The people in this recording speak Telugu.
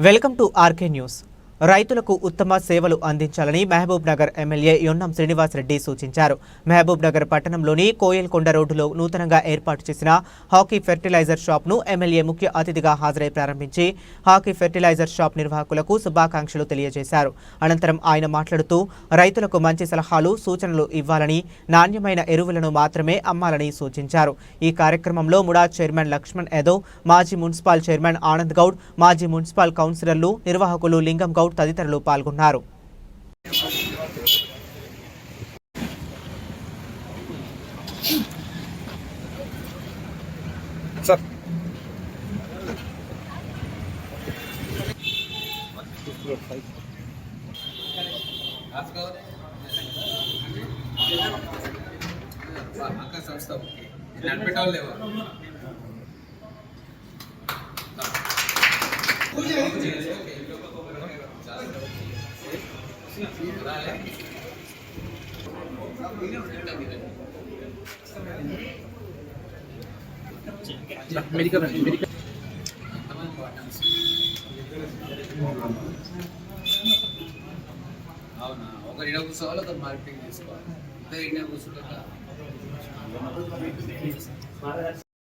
వెల్కమ్ టు ఆర్కే న్యూస్ రైతులకు ఉత్తమ సేవలు అందించాలని మహబూబ్ నగర్ ఎమ్మెల్యే యొన్నం శ్రీనివాసరెడ్డి సూచించారు. మహబూబ్ నగర్ పట్టణంలోని కోయల్కొండ రోడ్డులో నూతనంగా ఏర్పాటు చేసిన హాకీ ఫెర్టిలైజర్ షాప్ను ఎమ్మెల్యే ముఖ్య అతిథిగా హాజరై ప్రారంభించి హాకీ ఫెర్టిలైజర్ షాప్ నిర్వాహకులకు శుభాకాంక్షలు తెలియజేశారు. అనంతరం ఆయన మాట్లాడుతూ రైతులకు మంచి సలహాలు సూచనలు ఇవ్వాలని నాణ్యమైన ఎరువులను మాత్రమే అమ్మాలని సూచించారు. ఈ కార్యక్రమంలో ముడా చైర్మన్ లక్ష్మణ్ యాదవ్ మాజీ మున్సిపల్ చైర్మన్ ఆనంద్ గౌడ్ మాజీ మున్సిపల్ కౌన్సిలర్లు నిర్వాహకులు లింగం గౌడ్ తదితరులు పాల్గొన్నారు. అక్క సంస్థ నడిపెట్టాలి లేవా మెడికల్ మెడికల్ అవునా ఒకరు ఇడ కూర్చోవాలి ఒకరు మార్కెటింగ్ చేసుకోవాలి ఇద్దరు ఇడ కూర్చుంటాక